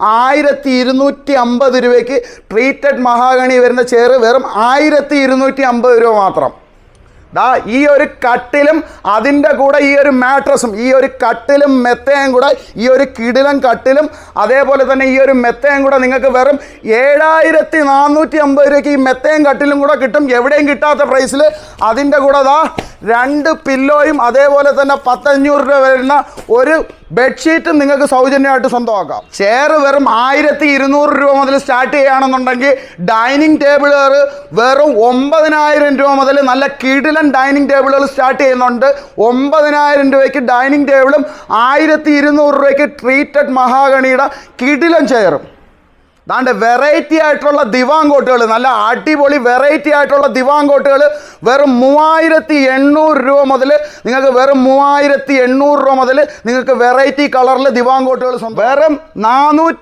ആയിരത്തി ഇരുന്നൂറ്റി അമ്പത് രൂപയ്ക്ക് ട്രീറ്റഡ് മഹാഗണി വരുന്ന ചെയർ വെറും ആയിരത്തി ഇരുന്നൂറ്റി അമ്പത് രൂപ മാത്രം. ദാ ഈ ഒരു കട്ടിലും അതിന്റെ കൂടെ ഈ ഒരു മാട്രസും ഈ ഒരു കട്ടിലും മെത്തയും കൂടെ ഈ ഒരു കിടിലം കട്ടിലും അതേപോലെ തന്നെ ഈ ഒരു മെത്തയും കൂടെ നിങ്ങൾക്ക് വെറും ഏഴായിരത്തി നാനൂറ്റി അമ്പത് രൂപയ്ക്ക് ഈ മെത്തയും കട്ടിലും കൂടെ കിട്ടും. എവിടെയും കിട്ടാത്ത പ്രൈസിൽ അതിന്റെ കൂടെ ദാ രണ്ട് പില്ലോയും അതേപോലെ തന്നെ പത്തഞ്ഞൂറ് രൂപ വരുന്ന ഒരു ബെഡ്ഷീറ്റും നിങ്ങൾക്ക് സൗജന്യമായിട്ട് സ്വന്തമാക്കാം. ചെയർ വെറും ആയിരത്തി ഇരുന്നൂറ് രൂപ മുതൽ സ്റ്റാർട്ട് ചെയ്യുകയാണെന്നുണ്ടെങ്കിൽ ഡൈനിങ് ടേബിളുകൾ വെറും ഒമ്പതിനായിരം രൂപ മുതൽ നല്ല കിടിലൻ ഡൈനിങ് ടേബിളുകൾ സ്റ്റാർട്ട് ചെയ്യുന്നുണ്ട്. ഒമ്പതിനായിരം രൂപയ്ക്ക് ഡൈനിങ് ടേബിളും ആയിരത്തി ഇരുന്നൂറ് രൂപയ്ക്ക് ട്രീറ്റഡ് മഹാഗണിയുടെ കിടിലൻ ചെയറും ദാണ്ട് വെറൈറ്റി ആയിട്ടുള്ള ദിവാങ്കോട്ടുകൾ നല്ല അടിപൊളി വെറൈറ്റി ആയിട്ടുള്ള ദിവാങ്കോട്ടുകൾ വെറും മൂവായിരത്തി എണ്ണൂറ് രൂപ മുതൽ നിങ്ങൾക്ക് വെറും മൂവായിരത്തി എണ്ണൂറ് രൂപ മുതൽ നിങ്ങൾക്ക് വെറൈറ്റി കളറിൽ ദിവാങ്കോട്ടുകൾ വെറും നാനൂറ്റി